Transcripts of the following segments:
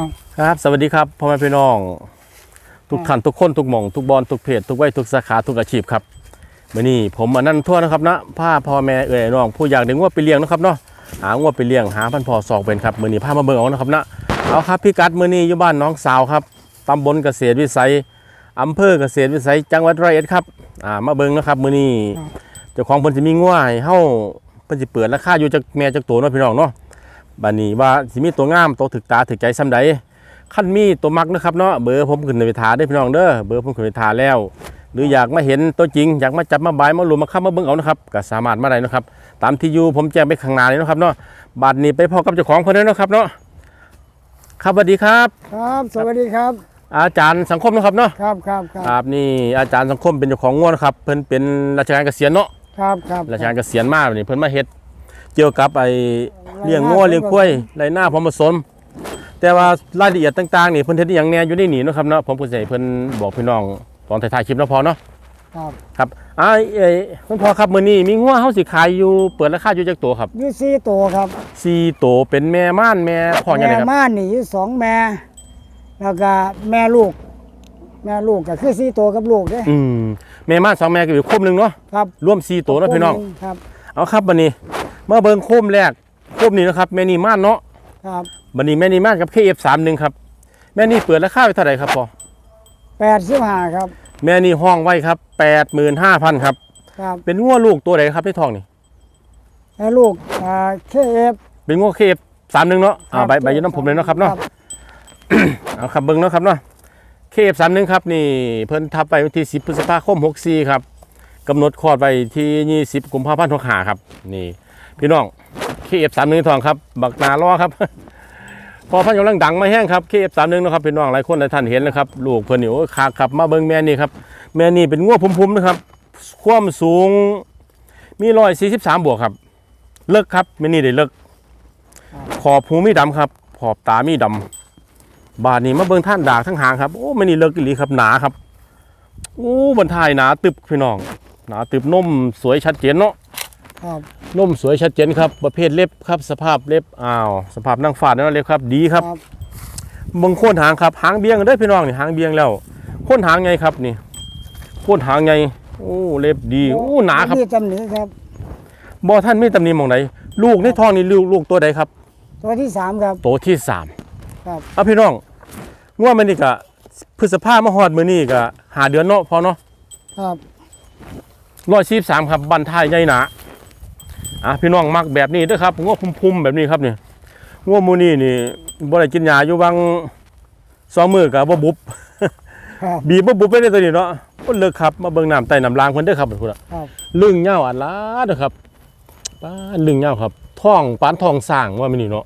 อ้าวครับ สวัสดีครับพ่อแม่พี่น้อง ทุกท่านทุกคนทุกหม่องทุกบอลทุกเพจทุกวัยทุกสาขาทุกอาชีพครับมื่อนี้ผมอนันต์ทั่วนะครับนะพาพ่อแม่เอ่ยน้อง ผู้อยากได้งวดไปเลี้ยงนะครับเนาะหางวดไปเลี้ยงหาพันพอสอกเป็นครับมื่อนี้พามาเบิ่งเอานะครับนะเอาครับพี่กัดมื่อนี้อยู่บ้านน้องสาวครับตำบลเกษตรวิสัยอำเภอเกษตรวิสัยจังหวัดร้อยเอ็ดครับอ่ามาเบิ่งนะครับมื่อนี้เจ้าของเพิ่นสิมีงวให้เฮาเพิ่นสิเปิดราคาอยู่จากแม่จากตัวเนาะพี่น้องเนาะ บัดนี้ว่าสิมีตัวงามตัวถึกตาถึกใจซ้ำใดขั้นมีตัวมักนะครับเนาะเบอร์ผมขึ้นในเวทาได้อพี่น้องเด้อเบอร์ผมขึ้นในเวทาแล้ว หรืออยากมาเห็นตัวจริง อยากมาจับมาบายมาลุมมาเข้ามาเบิ่งเอานะครับก็สามารถมาได้นะครับ ตามที่อยู่ผมแจ้งไปข้างหน้าเลยนะครับเนาะบัดนี้ไปพอกับเจ้าของเพิ่นแล้วนะครับเนาะครับสวัสดีครับ ครับสวัสดีครับ อาจารย์สังคมนะครับเนาะครับครับคครัรับบนี่อาจารย์สังคมเป็นเจ้าของงวดนะครับเพิ่นเป็นราชการเกษียณเนาะครับครับราชการเกษียณมานี่เพิ่นมาเฮ็ดเกี่ยวกับไอ้ เลี้ยงงัวเลี้ยงควายไรหน้าพร้อมผสม แต่ว่ารายละเอียดต่างๆนี่เพิ่นเฮ็ดอหย่างแหน่อยู่ในนี่เนาะครับเนาะผมก็สิให้เพิ่นบอกพี่น้องตอนท้ายๆคลิปเนาะพอเนาะครับครับอ่าเอ้ยคุณพ่อครับมื้อนี้มีงัวเฮาสิขายอยู่เปิดราคาอยู่จักตัวครับอยี่สี่ตัวครับ4ตัวเป็นแม่ม่านแม่พ่อจังแม่ไดครับม่านนี่อยู่สองแม่ แล้วก็แม่ลูก แม่ลูกก็คือสี่ตัวกับลูกเด้อืมแม่ม่านสองแม่ก็อยู่ครบหนึงเนาะครับรวม4ตัวเนาะพี่น้อง ครับ เอาครับบัดนี้มาเบิ่งโคมแรกโคมนี้นะครับแม่นี่ม่านเนาะครับบัดนี้แม่นี่ม่านกับ KF31 ครับ แม่นี่เปิดราคาไว้เท่าไหร่ครับพ่อแปดสิบห้าครับ แม่นี่ห้องไว้ครับ85,000ครับ ครับเป็นงัวลูกตัวไหนครับในท้องนี่แม่ลูกอ่าเคเอฟ เป็นงัว KF31 เนาะอ่าใบใบอยืนน้ำผมเลยเนาะครับเนาะเอาครับเบิ้งเนาะครับเนาะเคฟสามหนึ่งครับนี่เพิ่นทับไปวันที่10พฤษภาคม64ครับกำหนดคลอดไว้ที่20กุมภาพันธ์65ครับ นี่ พี่น้อง เคฟสามหนึ่งทองครับ บักนาล้อครับพอพันกำลังดังมาแห้งครับเคฟสามหนึ่งนะครับพี่น้องหลายคนหลายท่านเห็นนะครับลูกเพิ่นนี่โอ้ยขาครับมาเบิ้งแม่นี่ครับแม่นี่เป็นงัวพุ่มๆนะครับความสูงมีร้อยสี่สิบสามบวกครับ เลิกครับแม่นี่ได้เลิกขอบหูมีดำครับขอบตามีดำบาดนี้มาเบิ่งท่านด่าทั้งหางครับโอ้ไม่นี่เลิกอีหลีครับหนาครับโอ้บนทายหนาตึบพี่น้องหนาตึบนุ่มสวยชัดเจนเนาะ ครับนุ่มสวยชัดเจนครับ ประเภทเล็บครับ สภาพเล็บอ้าว สภาพนั่งฝาดนั่นเล็บครับดีครับครับเบิ่งโค่นหางครับหางเบี้ยงเด้อพี่น้องนี่หางเบี้ยงแล้วโค่นหางไงครับนี่โค่นหางไงโอ้เล็บดีโอ้หนาครับมีตำหนิครับบ่ท่านมีตำหนิหมองไหนลูกในท้องนี่ลูกลูกตัวใดครับ ตัวที่สามครับตัวที่สามครับเอาพี่น้องง่วงมันนี่ก็พฤษภามาฮอดมื้อนี้ก็หาเดือนเนาะพอเนาะครับร้อยสามครับบันทายใหญ่หนา อะพี่น้องมักแบบนี้เด้อครับง่วงพุ่มๆแบบนี้ครับนี่ง่วงหมูนี่นี่บ่ได้กินยาอยู่บางสองมื้อก็บ่บุบครับบีบบ่บุบไปได้ตัวนี้เนาะก็เลิกครับมาเบิ่งน้ำใต้น้ำลางเพิ่นเด้อครับพุ่นน่ะครับลึงเหย้าอันลาเด้อครับป้าลึงเหย้าครับท้องปานท้องสร้างว่ามันนี่เนาะ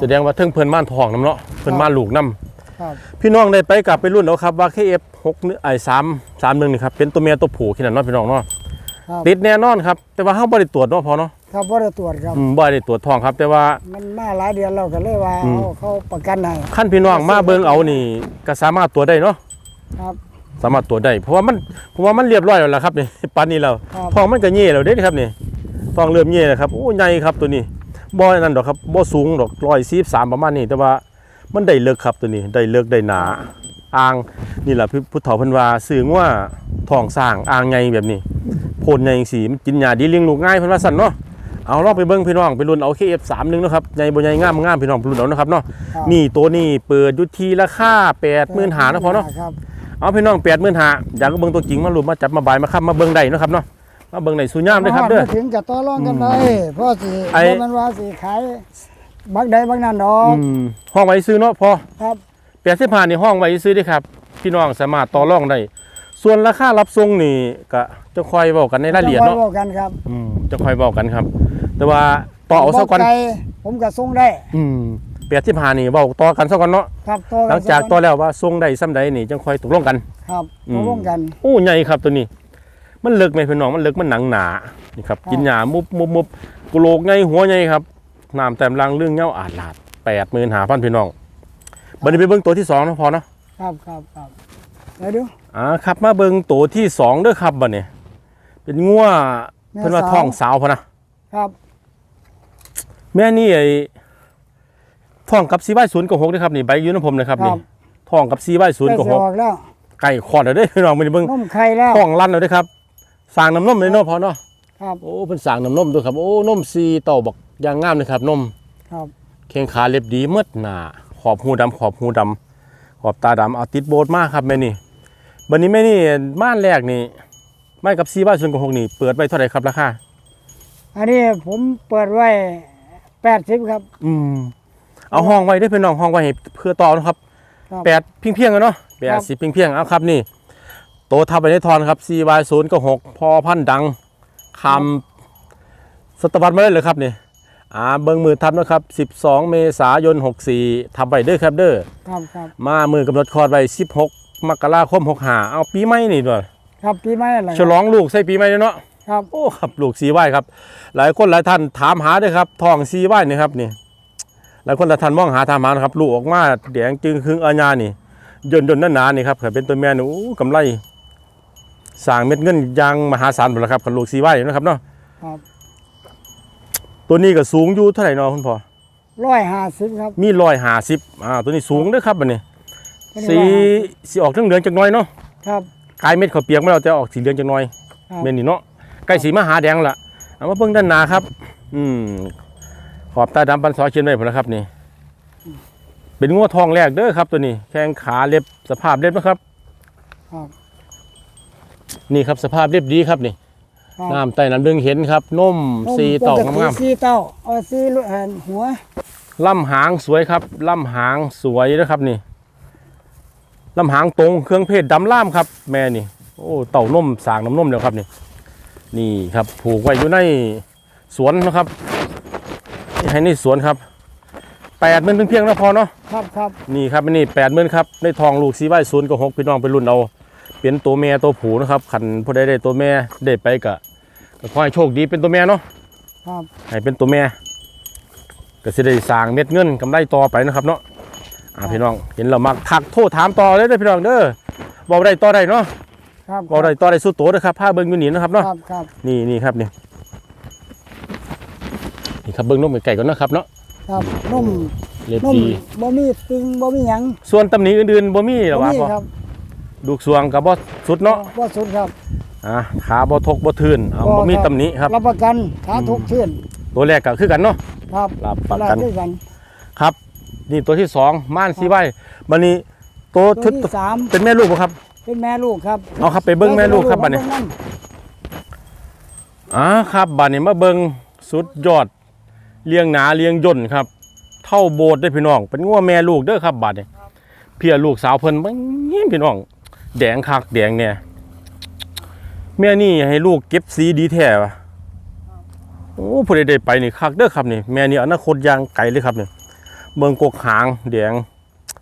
แสดงว่าเทิงเพิ่นม่านท้องนํเนาะเพิ่นม่านลูกนํครับพี่น้องได้ไปกลับไปรุ่นแล้วครับว่า KF 6ไอ้3 3 1นี่ครับเป็นตัวเมียตัวผู้ขนาดเนาะพี่น้องเนาะ ครับติดแน่นอนครับ แต่ว่าเฮาบ่ได้ตรวจเนาะพอเนาะครับว่าได้ตรวจครับอืมบ่ได้ตรวจท้องครับ แต่ว่า มันมาหลายเดือนเราก็เลยว่าอืม เอาเขาประกันให้ขั้นพี่น้องมาเบิ่งเอานี่ก็สามารถตรวจได้เนาะครับ สามารถตรวจได้เพราะว่ามันเพราะว่ามันเรียบร้อยแล้วล่ะครับนี่ ปานนี้แล้วครับ ท้องมันก็เย่แล้วเด้ครับนี่ท้องเริ่มเย่แล้วครับโอ้ใหญ่ครับตัวนี้บ่นั่นดอกครับบ่สูงดอก143ประมาณนี้แต่ว่ามันได้เลิกครับตัวนี้ได้เลิกได้หนา อ่างนี่แหละพี่พุทธเฒ่าเพิ่นว่าซื้อว่าท้องสร้างอ่างใหญ่แบบนี้โพนใหญ่จังซี่มันกินหญ้าดีเลี้ยงลูกง่ายเพิ่นว่าซั่นเนาะเอาลองไปเบิ่งพี่น้องไปรุ่นเอา KF31 เนาะครับใหญ่บ่ใหญ่งามงามพี่น้องไปรุ่นเอาเนาะครับเนาะครับนี่ตัวนี้เปิดอยู่ที่ราคา80,000หาเนาะพอเนาะครับเอาพี่น้อง80,000หาอยากก็เบิ่งตัวจริงมาลุ้นมาจับมาบายมาค้ำมาเบิ่งได้เนาะครับเนาะมาเบิ่งได้สุยามเด้อครับเด้อมาถึงกับต่อรองกันไปเพราะสิไอ้เพราะมันว่าสิขายบักใดบักนั้นดอกอืมห้องไว้ซื้อเนาะพอครับ 85นี่ห้องไว้ซื้อเด้อครับ พี่น้องสามารถต่อรองได้ ส่วนราคารับส่งนี่ก็จะค่อยเว้ากันในรายละเอียดเนาะจค่บอกกันครับอืมจะค่อยเว้ากันครับ แต่ว่าต่อเอาซะก่อนบ่ไผมก็ส่งได้ อืม85นี่เว้าต่อกันซะก่อนเนาะครับต่อหลังจากต่อแล้วว่าส่งได้ซ้ำใดนี่จังค่อยตกลงกัน ครับอืมตกลงกันโอ้ใหญ่ครับตัวนี้ มันเลิกไหมพี่น้องมันเลิกมันหนังหนานี่ครับครับกินหญ้ามุบมุบมุบกโหลกไงหัวไงครับน้ำแต้มลังเรื่องเงาอาดลาดแปดหมื่นหาพันพี่น้อง บันนี้ไปเบิ้งตัวที่สองนะพอเนาะครับครับครับเดี๋ยวดูอ่าครับมาเบิ้งตัวที่สองเด้อครับบันนี้เป็นงัวแม่เพิ่นว่าสาวท้องสาวพอนะครับ แม่นี่ไอ้ท้องกับซีไว้ศูนย์กับหกด้วยครับนี่ใบอยืนน้ำผมนะครับนี่ท้องกับซีไว้ศูนย์กับหได้กออกแล้วไก่ขอดเลยเด้อพี่น้องไม่ได้เบิ่งนมไข่แล้วท้องลั่นเลยเด้อครับสร้างน้ำนมเลยเนาะพอเนาะครับโอ้เป็นสร้างน้ำนมด้วยครับโอ้นมซีเต่าบักอยางงามเลยครับนมครับแข้งขาเล็บดีหมดหน้า ขอบหูดำขอบหูดำขอบตาดำเอาติดโบสมากครับแม่นี่บันนี้แม่นี่ม่านแรกนี่ไม่กับซีบ้านส่วนกับหกนี่เปิดไปเท่าไหร่ครับราคาอันนี้ผมเปิดไว้แปดสิบครับ อืมเอาห้องไว้ได้อพี่น้องห้องไว้ให้เพื่อต่อนะครับครับแปดเพียงเพียงๆกันเนาะแปครัดบสิบเพียงเพียงๆเอาครับนี่โตทับไปในทอนครับซีบายศูนย์ก็หกพอพันธุ์ดังคำศตวรรษมาได้เลยครับนี่ อ่าเบิ้งมือทับนะครับ 12 เมษายน 64ทับไปเด้อครับเด้อครับครับมามือกำหนดคลอดไว้16 มกราคม 65 เอาปีใหม่นี่ด้วยครับปีใหม่อะไรฉลองลูกใส่ปีใหม่เนาะครับโอ้ครับลูกซีไว้ครับ หลายคนหลายท่านถามหาด้วยครับทองซีไว้นี่ครับนี่หลายคนหลายท่านมองหาถามหานะครับลูกออกมาแดงจึงครึ่งอาญานี่ยนยนหนาๆนี่ครับถ้าเป็นตัวแม่นี่โอ้กำไรสร้างเม็ดเงินอยางมหาศาลหมดแล้วครับกับลูกซีไว้นะครับเนาะครับ ตัวนี้ก็สูงอยู่เท่าไหร่เนาะคุณพ่อร้อยห้าสิบครับ มีรอยหาสิบอ่าตัวนี้สูงเด้วยครับบันนี้ตัวนี้สี150สีออกทั้งเหลืองจักหน้อยเนาะครับกายเม็ดเขาวเปียกไม่เราจะออกสีเหลืองจักหน้อยครับเม็ดนี่เนาะใกล้สีมหาแดงละเอามาเบิ่งด้านหน้าครับ อืมขอบตาดำปันซอยเชียนไว้ผมนะครับนี่ เป็นงัวทองแรกเด้อครับ ตัวนี้ แข้งขาเล็บสภาพเล็บนะครับครับนี่ครับสภาพเล็บดีครับนี่ครับ น้ำใต้น้ำดึงเห็นครับนมสีเต่างามสีเต่าเอาสีลูกเอ่อหัวๆล่ำหางสวยครับล่ำหางสวยนะครับนี่ล่ำหางตรงเครื่องเพศดำล่ามครับ แม่นี่โอ้เต่านมสางน้ำนมแล้วครับนี่นี่ครับผูกไว้อยู่ในสวนนะครับให้ในสวนครับแปดหมื่นเพียงๆนะพอเนาะครับครับนี่ครับอันนี่แปดหมื่นครับในทองลูกสีใบศูนย์กับหกพี่น้องไปรุ่นเอาเป็นตัวแม่ตัวผูนะครับขันผู้ใดได้ตัวแม่ได้ไปกะ ก็ขอให้โชคดีเป็นตัวแม่เนาะครับให้เป็นตัวแม่ก็สิได้สร้างเม็ดเงินกำไรต่อไปนะครับเนาะอ่าพี่น้องเห็นเรามักทักโทรถามต่อเลยเด้อพี่น้องเด้อบอกได้ต่อได้เนาะครับบอกได้ต่อได้สู้โตนะครับผ้าเบิ้งอยู่นี่นะครับเนาะ ครับครับนี่นี่ครับนี่นี่ครับเบิ้งนมไก่ๆก่อนนะครับเนาะครับนุ่มเรียบนุ่มดีบ่มีติงบ่มีหยังส่วนตำหนิอื่นๆบ่มีหรอบ่วะมีพ่อครับดูกสวงกับบ่สุดเนาะบ่สุดครับ อะขาบ่ทกบ่ทื่นเอาบ่บ่มีครับตำหนิครับ รับประกันขาทุกชื่นตัวแรกก็คือกันเนาะครับรับประกันด้วยกัน ครับ นี่ตัวที่สองม่านสีใบบัดนี้ตัวตัวชุดที่สามเป็นแม่ลูกบ่ครับ เป็นแม่ลูกครับเอาครับไปเบิ่งแม่ลูกครับบัดนี้เบิ่งอ่าครับบัดนี้มาเบิ่งสุดยอดเลี้ยงหนาเลี้ยงย่นครับ เท่าโบสถ์ได้อพี่น้อง เป็นงัวแม่ลูกเด้อครับบัดนี้เพี่ยลูกสาวเพิ่นบ่ยิ้มพี่น้อง แดงคักแดงเนี่ย แม่นี่ให้ลูกเก็บสีดีแท้วะโอ้ผู้ใดได้ไปนี่คักเด้อครับนี่แม่นี่อนาคตยางไกลเลยครับนี่เบิ่งกกหางแดง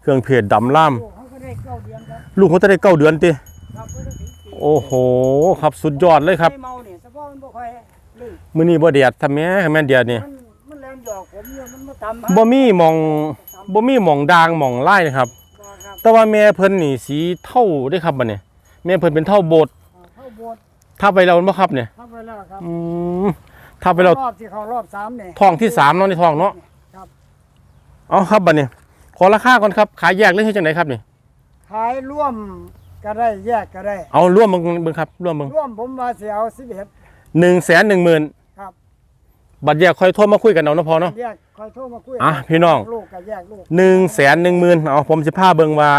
เครื่องเพศดำล่ามลูกเขาก็ได้เก้าเดือนครับลูกเขาจะได้เก้าเดือนติครับบ่ได้ถึงปีโอ้โห ครับสุดยอดเลยครับไม่เมาเนี่ยเฉพาะมันบ่ค่อยลื่นมื้อนี้บ่แดดทำแม่แม่นแดดนี่มันมันแรงดอกผมอยู่มันมาตำบ่มีหมองบ่มีหมองด่างหมองลายนะครับบ่ครับ แต่ว่าแม่เพิ่นนี่สีเท่าเด้อครับบัดนี้แม่เพิ่นเป็นเท่าโบสถ์เข้าโบสถ์ ทับไปแล้วบ่ครับเนี่ยเข้าไปแล้วครับอืมทับไปแล้วรอบที่เขารอบสามเนี่ยท้องที่สามเนาะในท้องเนาะครับเอาครับบัดนี้ขอราคาก่อนครับขายแยกหรือให้จังไดครับนี่ขายร่วมก็ได้แยกก็ได้ เอาร่วมเบิ่งเบิ่งครับร่วมเบิ่งร่วมผมว่าสิเอาสิบเอ็ด110,000ครับบัดแยกค่อยโทรมาคุยกันเอาเนาะพอเนาะแยกคอยโทรมาคุยอะพี่น้องลูกก็แยกลูก110,000เอาผมสิพาเบิ่งว่า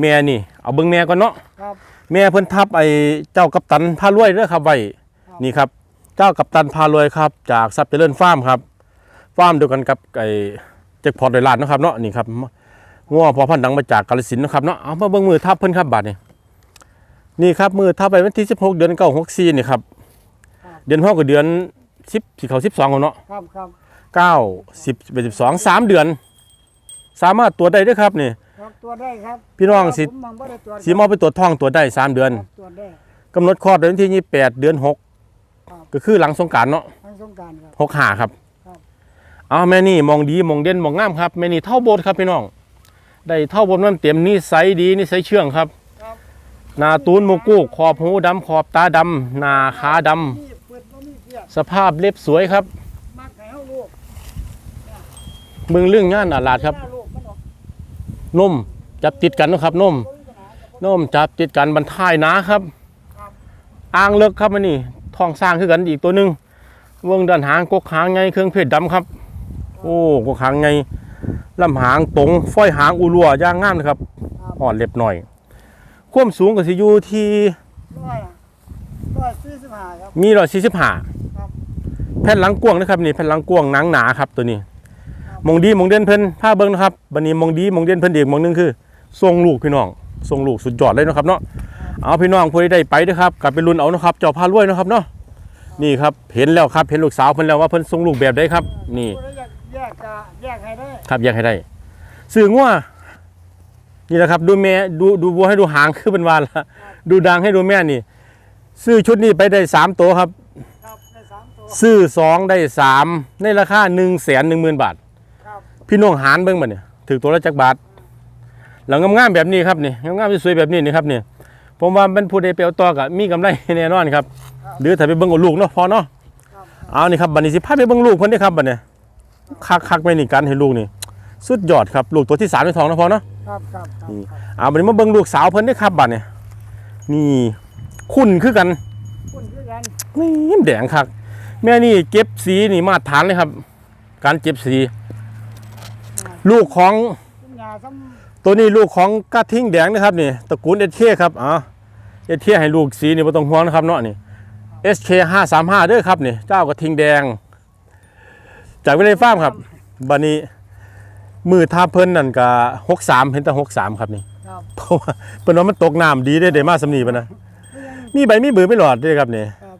แม่นี่ เอาเบิ่งแม่ก่อนเนาะครับ แม่เพิ่นทับไอ้เจ้ากัปตันพารวยเด้อครับไว้ครับนี่ครับ เจ้ากัปตันพารวยครับ จากทรัพย์เจริญฟาร์มครับฟาร์มเดียวกันกับไอ้เจ็กพอร์ตไดลานเนาะครับเนาะนี่ครับงัวพอพันธุ์ดังมาจากกาฬสินธุ์เนาะครับเนาะเอามาเบิ่งมือทับเพิ่นครับบาดนี้นี่ครับมือทับไปวันที่ 16 เดือน964นี่ครับเดือน6กับเดือน10สิเข้า12แล้วเนาะครับครับ9 10 11 12 3เดือน สามารถตรวจได้เด้วยครับนี่ ครับตัวได้ครับพี่น้องสิผมมันบ่ได้ตรวจสิมาไปตรวจท้องตรวจได้3เดือนครับตรวจได้ กำหนดคลอดเดือนที่28เดือนครับ6ก็คือหลังสงกรารเนาะทั้งสงกรารครับ หกหาครับครับ เอาแม่นี่มองดีมองเด่นมองงามครับแม่นี่เท่าโบสถ์ครับพี่น้องได้เท่าโบสถ์มันเต็มนิสัยดีนิสัยเชื่องครับครับหนาตูนโมกูขอบหูดำขอบตาดำหนาขาดำมีเปิดบ่มีเพียสภาพเล็บสวยครับมักให้เฮาลูกเบิ่งเรื่องงานอาลาดครับ หน้าลูกมั นออกนมจับติดกันเนาะครับนมเบิ่งกันหากับนมจับติดกันบรรทายหนะครับครับอ่างเลิกครับมันนี่ท้องสร้างคือกันอีกตัวหนึงเบิ่งด้านหางกกหางไงเครื่องเพชรดำครับ โอ้กกหางไงลำหางตรงฝ้อยหางอุลัวย่างงามนะครับอ่อนเล็บหน่อย ความสูงก็สิอยู่ที่ร้อยร้อยสี่สิบห้าครับมีร้อยสี่สิบห้าครับแผ่นหลังกว้างนะครับนี่แผ่นหลังกว้างหนังหนาครับตัวนี้ครับ มองดีมองเด่นเพิ่นผ้าเบิ้งนะครับบันนี้มองดีมองเด่นเพิ่นเด็กมองหนึงคือทรงลูกพี่น้องทรงลูกสุดยอดเลยเนาะครับเนาะเอาพี่น้องผู้ใดได้ไปเด้อครับกลับไปลุ้นเอานะครับเจ้าพารวยเนาะครับเนาะนี่ครับเห็นแล้วครับเห็นลูกสาวเพิ่นแล้วว่าเพิ่นทรงลูกแบบใดครับ นี่ผู้ใดอยากแยกกะแยกให้ได้ครับแยกให้ได้สื่องัวนี่แหละครับดูแม่ดูดูวัวให้ดูหางคือเป็นวานละดูดังให้ดูแม่นี่ ซื้อชุดนี้ไปได้สามตัวครับครับได้สามตัวซื้อสองได้สามในราคาหนึ่งแสนหนึ่งหมื่นบาทครับ พี่น้องหารเบิ่งมาเนี่ยถือตัวละจักบาทหลังงามๆแบบนี้ครับนี่งามๆสวยๆแบบนี้นี่ครับนี่ผมว่าเป็นผู้ใดเปลวต่อกับมีกำไรแน่นอนครับ หรือถ้าไปเบิ่งกับลูกเนาะพอเนาะครับเอานี่ครับบัดนี้สิพาไปเบิ่งลูกเพิ่นเด้อครับบัดเนี่ยคักคักๆไปนี่กันให้ลูกนี่ สุดยอดครับลูกตัวที่สามในท้องเนาะพอเนาะครับครับครับนี่เอาบัดนี้มาเบิ่งลูกสาวเพิ่นเด้อครับบัดเนี่ยนี่คุณคือกันคุณคือกันนี่แดงคักแม่นี่เก็บสีนี่มาตรฐานเลยครับ การเก็บสี ลูกของคุณยาซ้ตัวนี้ลูกของกระทิงแดงนะครับนี่ตระกูลเอเทครับอ๋อเอเทให้ลูกสีนี่บ่ต้องห่วงนะครับเนาะนี่ SK 535เด้อครับนี่เจ้ากระทิงแดง จากวิเลยฟาร์มครับบัดนี้มือทาเพิ่นนั่นก็63เห็นแต่63ครับนี่ำครับเพราะว่าเพิ่นว่ามันตกน้ำดีได้ได้มาสำนีปะนะมีใบมีเบือไม่หลอดเด้วยครับนี่ครับ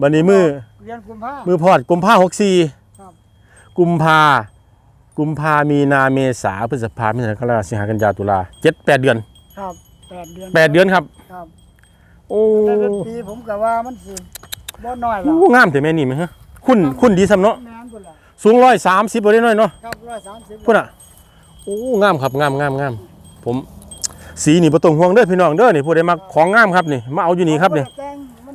บัดนี้มือเรียนกุมภามือพอดกุมภาหกสี่ครับกุมภา กุมภามีนาเมษาพฤษภาพฤษภาคมสิงหากันยาตุลาเจ็ดแปดเดือนครับแปดเดือนแปดเดือนครับครับโอ้แต่ละปีผมก็ว่ามันสิบ่น้อยหรอกโหงามแต่แม่นี่ไหมฮะคุณคุณดีสำเนาะแม่นพุ่นล่ะสูงร้อยสามสิบได้น้อยเนาะครับร้อยสามสิบพุ่นอะโอ้งามครับงามงามงามผมสีนี่ประตองห่วงเด้อพี่น้องเด้อนี่ผู้ใดมาของงามครับนี่มาเอาอยู่นี่ครับนี่แต่งมัน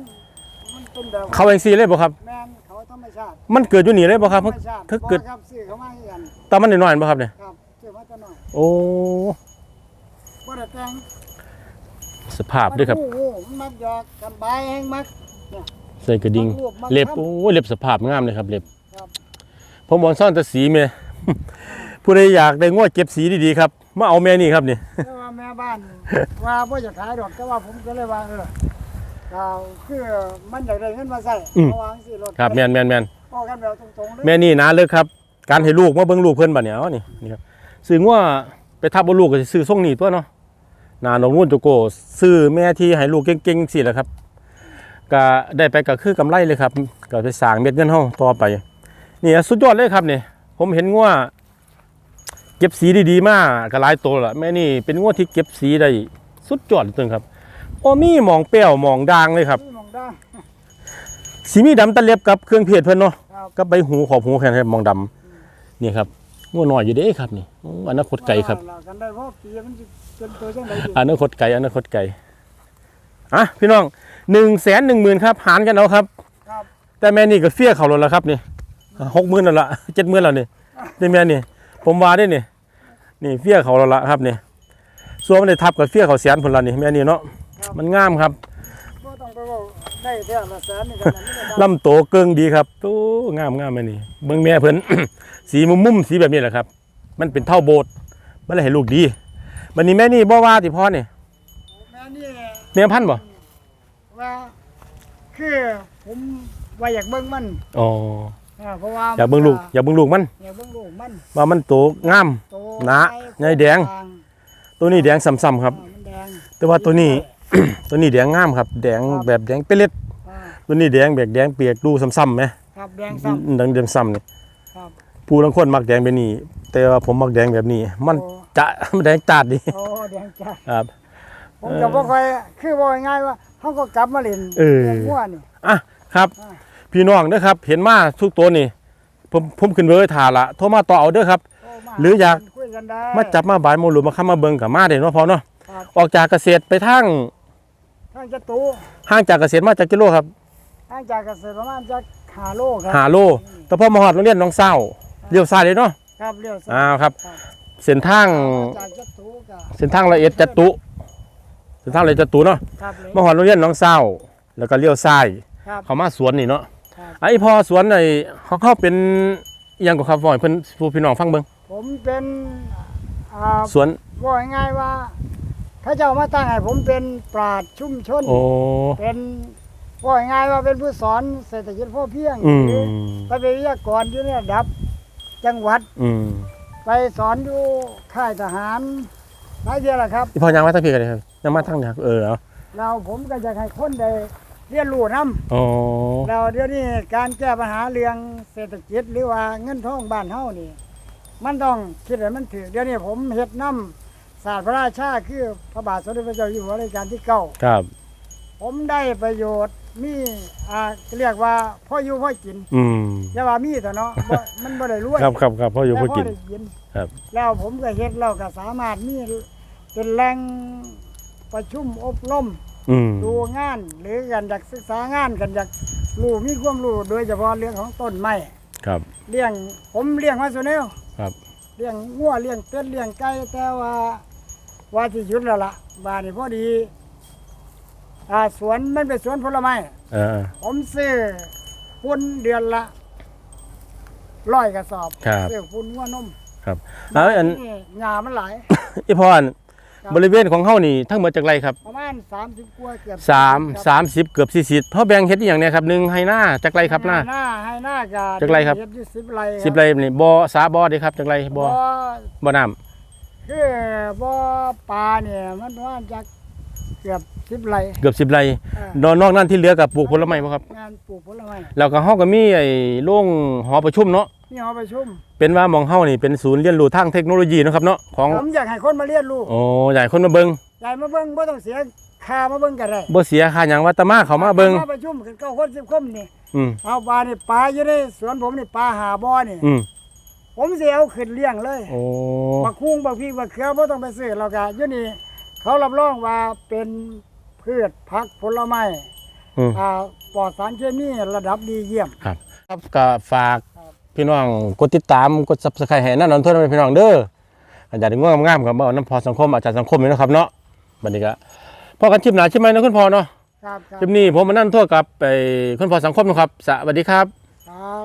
มันเป็นแบบเขาเองซีเลยบ่ครับแม่นเขาธรรมชาติมันเกิดอยู่นี่เลยบ่ครับธรรมชาติถ้าเกิดบ่ครับซื้อเขามาให้กัน ตามันน้อยๆบ่ครับเนี่ยครับซื้อมาแต่น้อยโอ้บ่ได้แต่งสภาพด้วยครับโอ้โหมันมักหยอกกันบายแห้งมัก ใส่กระดิ่งมักรวบมักเล็บทำโอ้ยเล็บสภาพงามเลยครับเล็บครับ ผมบอกซ่อนแต่สีเม ผู้ใดอยากได้งวดเก็บสีดีๆครับมาเอาแม่นี่ครับนี่ แต่ว่าแม่บ้าน ว่าบ่จะขายดอกแต่ว่าผมก็เลยว่าเออก็คือมันอยากได้เงินมาใส่เอาวางสิรถครับแมนแมนแมนพอกันแบบตรงๆเลยแม่นี่นะเลิกครับ การให้ลูกมาเบิ่งลูกเพิ่นบัดเนี่ยเอานี่นี่ครับซื้องัวไปทับบนลูกก็สิซื้อส่งนี่ตัวเนาะนาหนองนุ่นจุโกซื้อแม่ที่ให้ลูกเก่งๆสิแหละครับก็ได้ไปก็คือกำไรเลยครับก็ไปสร้างเม็ดเงินเฮาต่อไปนี่สุดยอดเลยครับนี่ผมเห็นงัวเก็บสีดีๆมากก็หลายตัวละแม่นี่เป็นงัวที่เก็บสีได้สุดยอดจริงครับบ่มีหมองเปรี้ยวหมองด่างเลยครับนี่มองได้สีมีดำตะเล็บกับเครื่องเพชรเพิ่นเนาะครับกับใบหูขอบหูแค่นั้นมองดำ นี่ครับงัวน้อยอยู่เด้ครับนี่อู้อนาคตไกลครับว่ากันได้เพราะปีมันสิเป็นตัวจังไดดีอนาคตไกลอนาคตไกลอะพี่น้องหนึ่งแสนหนึ่งหมื่นครับหารกันเอาครับครับแต่แม่นี่ก็เฟี้ยเขาแล้วล่ะครับนี่หกหมื่นแล้วละเจ็ดหมื่นแล้วนี่นี่แม่นี่ ผมว่าได้นี่นี่เฟี้ยเขาแล้วละครับนี่ส่วนมันได้ทับกับเฟี้ยเขาแสนผลละนี่แม่นี่เนาะมันงามครับบ่ต้องไปเว่าได้แท้ละแสนนี่กันนะนี่ก็ได้ลำโตเกิงดีครับโอ้งามงามแม่นี่เบิ่งแม่เพิ่น สีมุมมุมๆสีแบบนี้แหละครับ มันเป็นเท่าโบสถ์มันเลยให้ลูกดีวันนี้แม่นี่บ่ว่าติพ่อนี่แม่นี่แม่พันธุ์บ่ว่าคือผมว่าอยากเบิ่งมันอ๋ออ่าเพราะว่าอยากเบิ่งลูกอยากเบิ่งลูกมันอยากเบิ่งลูกมันว่ามันโตงามโตหนาไปใหญ่แดงกลาตัวนี้แดงซ้ำๆครับอ่ามันแดงแต่ว่าตัวนี้ตัวนี้แดงงามครับ แดงครับแบบแดงเปรี้ยอ่าตัวนี้แดงแบบแดงเปียกดูซ้ำๆไหมครับแดงซ้ำดังเดิมซ้ำนี่ครับ ผู้ลางคนมักแดงแบบนี้ แต่ว่าผมมักแดงแบบนี้ มันโอ้จะมันแดงจัดดีโอ้แดงจ้าครับผมก็บ่ค่อยคือบ่ง่ายๆว่าเฮาก็กลับมาเล่นเออลี้ยงวัวนี่อะครับอ่าพี่น้องเด้อครับ เห็นมาทุกตัวนี่ผมผมขึ้นเบอร์ถ่าละโทรมาต่อเอาเด้อครับโทมหรืออยากคุยกันได้มาจับมาบายโมหรือมาค้ามาเบิ่งกับมาได้เนาะพอเนาะครับออกจากเกษตรไปทางทางจะตูห่างจากเกษตรมาจากกิโลครับทางจากเกษตรประมาณจัก5โลครับหาโลแต่พอมาฮอดโรงเรียนน้องเศร้า เลี้ยวซ้ายเลยเนาะครับเลี้ยวซ้ายอ้าวครับครับเส้นทางจากจัตุกะเส้นทางละเอียดจตุเส้นทางละเอียดจตุเนาะครับเลยมาหอดโรงเรียนหน้องเศร้าแล้วก็เลี้ยวซ้ายครับ เข้ามาสวนนี่เนาะครับ ไอ้พอสวนไอ้เขาเข้าเป็นอิหยังกับครับบ่อยเพิ่นผู้พี่น้องฟังเบิ่งผมเป็นอ่าสวนว่าง่ายๆว่าเขาเจ้ามาตั้งให้ผมเป็นปราดชุมชน โอ้เป็นว่าง่ายๆว่าเป็นผู้สอนเศรษฐกิจพอเพียงอืม หรือไปเป็นวิทยากรอยู่เนี่ยดับ จังหวัด อืมไปสอนอยู่ค่ายทหารหลายเดือนแล้วครับ อีพอยังมาทั้งพี่กันเลยครับยังมาทั้งเนี่ยเออเอาเราผมก็จะให้คนได้เรียนรู้นํโอ้เราเดี๋ยวนี้การแก้ปัญหาเรื่องเศรษฐกิจหรือว่าเงินทองบ้านเฮานี่ มันต้องคิดให้มันถือเดี๋ยวนี้ผมเฮ็ดน้ำศาสตร์พระราชาคือพระบาทสมเด็จพระเจ้าอยู่หัวรัชกาลที่เก้าครับ ผมได้ประโยชน์ มีอ่าเรียกว่าพ่ออยู่พ่อกินอืม อย่าว่ามีแต่เนาะบ่มันบ่ได้รวยครับครับครับพ่ออยู่แต่พ่อกินได้กิน ครับ แล้วผมก็เฮ็ดแล้วก็สามารถมีเป็นแหล่งประชุมอบรมอืม ดูงาน หรือกันอยากศึกษางานกันอยากรู้มีความรู้โดยเฉพาะเรื่องของต้นไม้ครับ เลี้ยงผมเลี้ยงมาสุแนวครับ เลี้ยงงัวเลี้ยงเป็ดเลี้ยงไก่แต่ว่าว่าที่หยุดแล้วล่ะบ้านนี่พอดี อ่าสวนมันเป็นสวนผลไม้เออ ผมซื้อปุ้นเดือนละร้อยกระสอบครับ ซื้อปุ้นงัวนมครับแล้วอันหญ้ามันหลาย อีพออันครับ บริเวณของเฮานี่ทั้งหมดจากไรครับประมาณ30กว่าเกือบสามครับสามสิบเกือบสี่สิบเพราะแบ่งเฮ็ดอหย่างเนี้ยครับหนึ่งให้หน้าจากไรครับหน้าหน้าให้หน้ากาจากไรครับเฮ็ดอยู่สิบไรสิบไรนี่บ่อสาบ่อเด้ครับจากไรบ่บ่อบ่อน้คือบ่ปลาเนี่ยมันว่าจากเกือบ สิบไรำเกือบสิบไรเออนอกนอกนั้นที่เหลือกับปลูกผลไม้บ่ครับ งานปลูกผลไม้แล้วก็เฮาก็มีไอ้โรงหอประชุมเนาะ นี่หอประชุมเป็นว่าหมองเฮานี่เป็นศูนย์เรียนรู้ทางเทคโนโลยีเนาะครับเนาะของ ผมอยากให้คนมาเรียนรู้โอ้ใหญ่คนมาเบิ่งอยากมาเบิ่งบ่ต้องเสียค่ามาเบิ่งก็ได้บ่เสียค่าหยังว่าแตมาเขามาเบิ่งมาประชุมกันเก้าคนสิบคนนี่อืมเอาปลานี่ปลาอยู่ในสวนผมนี่ปลาหาบ่อนี่อืมผมสิเอาขึ้นเลี้ยงเลยโอ้บักคุ้งบักพริกบักเขือบ่ต้องไปซื้อแล้วก็อยู่นี่เขารับรองว่าเป็น พืชผักผลไม้อืม อ่าปลอดสารเคมีระดับดีเยี่ยม ครับครับก็ฝากครับพี่น้องกดติดตามกด Subscribe ให้นั่นนนทนพี่น้องเด้ออาจารย์ง่วงงามๆกับเอาน้ำพอสังคมอาจารย์สังคมนี่นะครับเนาะบัดนี้ก็พอกันชิมหนาชิมไหมนะคุณพ่อเนาะครับครับคลิปนี้ผมมานั่นทั่วกับไปคุณพ่อสังคมนะครับสวัสดีครับ ครับ